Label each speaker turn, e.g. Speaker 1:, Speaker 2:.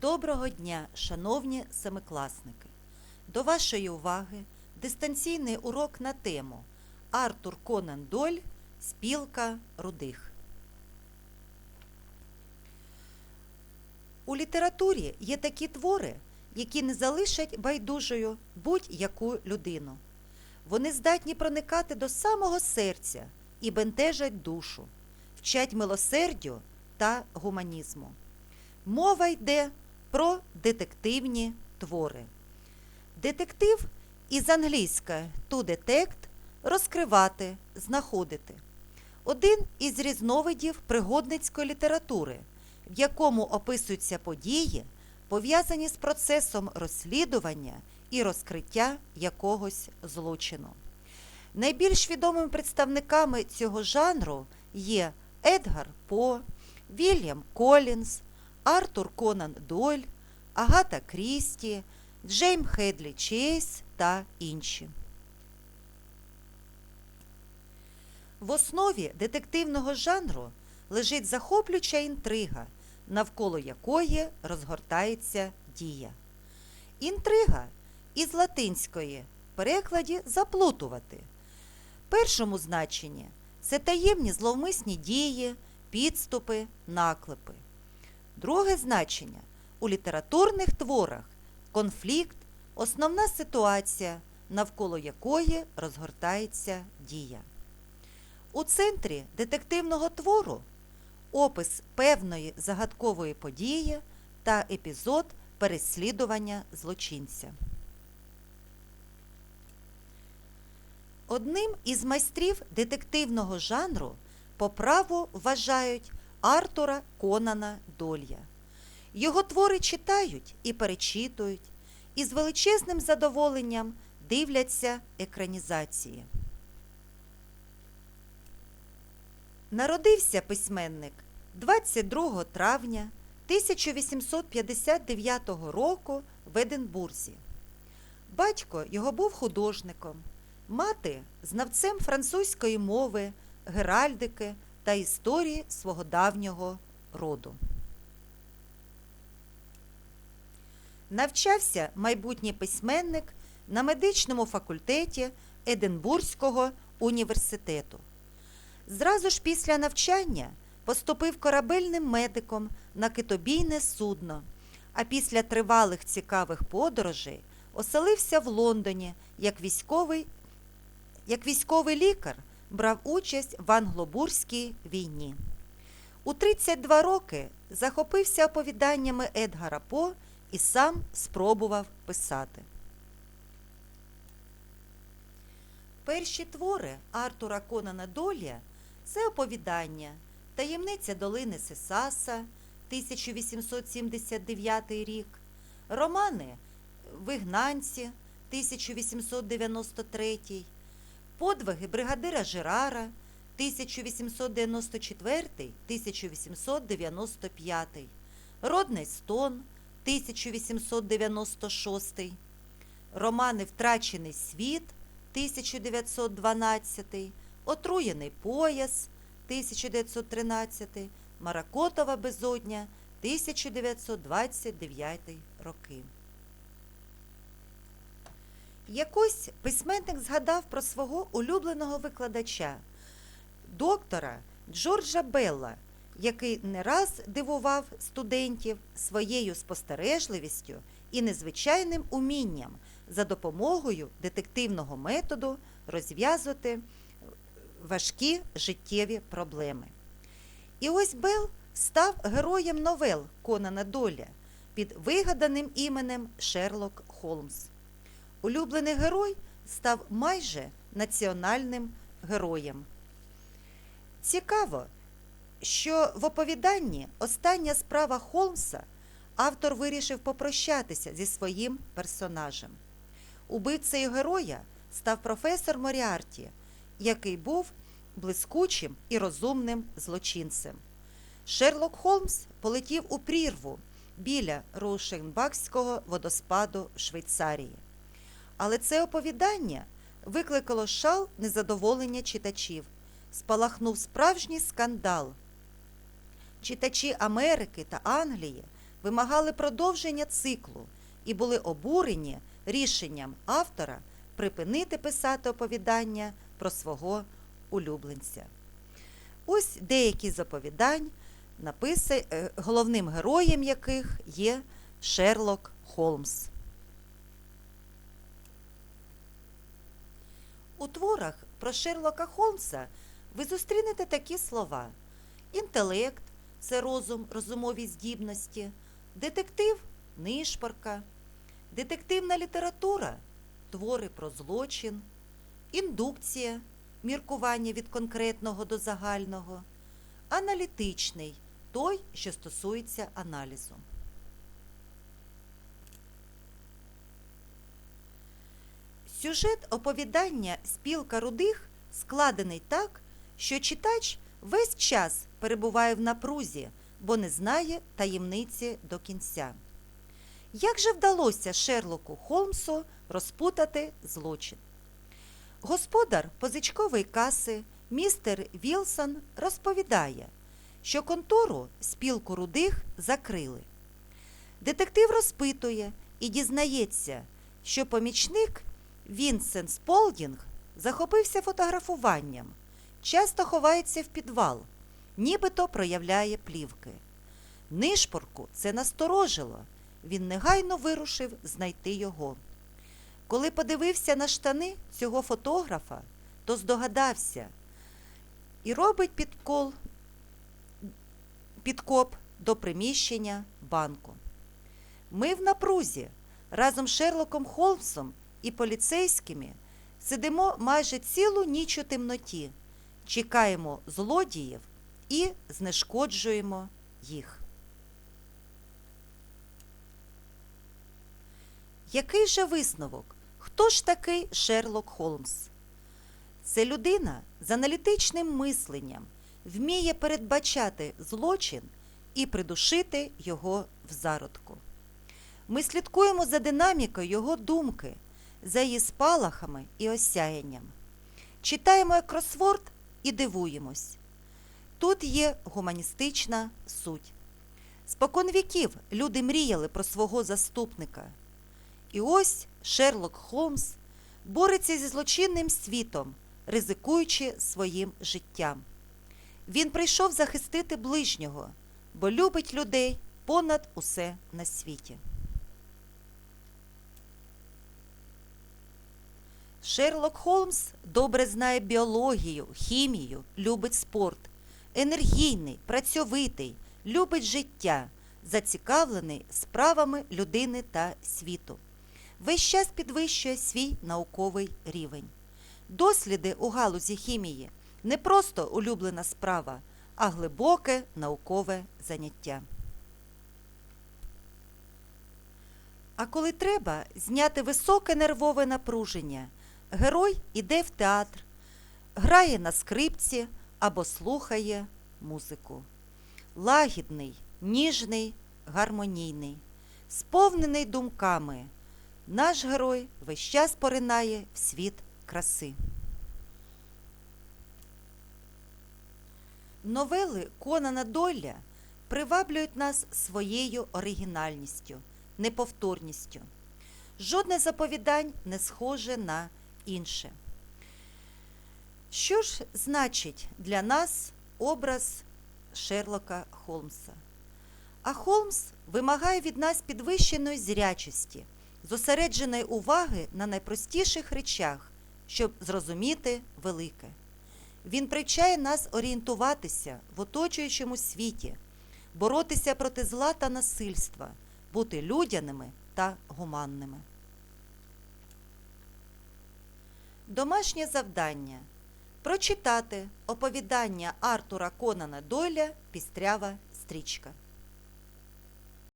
Speaker 1: Доброго дня, шановні семикласники! До вашої уваги дистанційний урок на тему Артур Конан Доль Спілка рудих. У літературі є такі твори, які не залишать байдужою будь-яку людину. Вони здатні проникати до самого серця і бентежать душу, вчать милосердю та гуманізму. Мова йде про детективні твори. Детектив із англійська to detect – розкривати, знаходити. Один із різновидів пригодницької літератури, в якому описуються події, пов'язані з процесом розслідування і розкриття якогось злочину. Найбільш відомими представниками цього жанру є Едгар По, Вільям Колінз, Артур Конан Дойль, Агата Крісті, Джейм Хедлі Чейз та інші. В основі детективного жанру лежить захоплююча інтрига, навколо якої розгортається дія. Інтрига із латинської перекладі заплутувати. Першому значенні це таємні зловмисні дії, підступи, наклепи. Друге значення у літературних творах конфлікт, основна ситуація, навколо якої розгортається дія. У центрі детективного твору опис певної загадкової події та епізод переслідування злочинця. Одним із майстрів детективного жанру по праву вважають Артура Конана Долья. Його твори читають і перечитують, і з величезним задоволенням дивляться екранізації. Народився письменник 22 травня 1859 року в Единбурзі. Батько його був художником, мати знавцем французької мови, геральдики та історії свого давнього роду. Навчався майбутній письменник на медичному факультеті Единбурзького університету. Зразу ж після навчання поступив корабельним медиком на китобійне судно, а після тривалих цікавих подорожей оселився в Лондоні як військовий, як військовий лікар, брав участь в англобурській війні. У 32 роки захопився оповіданнями Едгара По і сам спробував писати. Перші твори Артура Конана Долія це оповідання Таємниця долини Сесаса 1879 рік, романи Вигнанці 1893, Подвиги бригадира Жерара 1894-1895, Родний стон 1896, романи Втрачений світ 1912, Отруєний пояс 1913, Маракотова безодня 1929 роки. Якось письменник згадав про свого улюбленого викладача, доктора Джорджа Белла, який не раз дивував студентів своєю спостережливістю і незвичайним умінням за допомогою детективного методу розв'язувати важкі життєві проблеми. І ось Белл став героєм новел Конана Доля під вигаданим іменем Шерлок Холмс. Улюблений герой став майже національним героєм. Цікаво, що в оповіданні Остання справа Холмса автор вирішив попрощатися зі своїм персонажем. Убивцею героя став професор Моріарті, який був блискучим і розумним злочинцем. Шерлок Холмс полетів у прірву біля Роушенбахського водоспаду Швейцарії. Але це оповідання викликало шал незадоволення читачів, спалахнув справжній скандал. Читачі Америки та Англії вимагали продовження циклу і були обурені рішенням автора припинити писати оповідання про свого улюбленця. Ось деякі з оповідань, написа- е, головним героєм яких є Шерлок Холмс. У творах про Шерлока Холмса ви зустрінете такі слова: інтелект це розум, розумові здібності, детектив нишпорка, детективна література твори про злочин, індукція міркування від конкретного до загального, аналітичний той, що стосується аналізу. Сюжет оповідання Спілка рудих складений так, що читач весь час перебуває в напрузі, бо не знає таємниці до кінця. Як же вдалося Шерлоку Холмсу розпутати злочин? Господар позичкової каси містер Вілсон розповідає, що контору спілку рудих закрили. Детектив розпитує і дізнається, що помічник Вінсент Сполдінг захопився фотографуванням, часто ховається в підвал, нібито проявляє плівки. Нишпорку це насторожило. Він негайно вирушив знайти його. Коли подивився на штани цього фотографа, то здогадався і робить підкол, підкоп до приміщення банку. Ми в напрузі разом з Шерлоком Холмсом і поліцейськими сидимо майже цілу ніч у темноті, чекаємо злодіїв і знешкоджуємо їх. Який же висновок? Хто ж такий Шерлок Холмс? Це людина з аналітичним мисленням, вміє передбачати злочин і придушити його в зародку. Ми слідкуємо за динамікою його думки, за її спалахами і осяянням. Читаємо кросворд і дивуємось. Тут є гуманістична суть. Спокон віків люди мріяли про свого заступника. І ось Шерлок Холмс бореться зі злочинним світом, ризикуючи своїм життям. Він прийшов захистити ближнього, бо любить людей понад усе на світі. Шерлок Холмс добре знає біологію, хімію, любить спорт, енергійний, працьовитий, любить життя, зацікавлений справами людини та світу. Весь час підвищує свій науковий рівень. Досліди у галузі хімії не просто улюблена справа, а глибоке наукове заняття. А коли треба зняти високе нервове напруження, герой іде в театр, грає на скрипці або слухає музику. Лагідний, ніжний, гармонійний, сповнений думками. Наш герой весь час поринає в світ краси. Новели Конана Дойля приваблюють нас своєю оригінальністю, неповторністю. Жодне з оповідань не схоже на інше. Що ж значить для нас образ Шерлока Холмса? А Холмс вимагає від нас підвищеної зрячості, зосередженої уваги на найпростіших речах, щоб зрозуміти велике. Він привчає нас орієнтуватися в оточуючому світі, боротися проти зла та насильства, бути людяними та гуманними. Домашнє завдання прочитати оповідання Артура Конана Дойля Пістрява стрічка.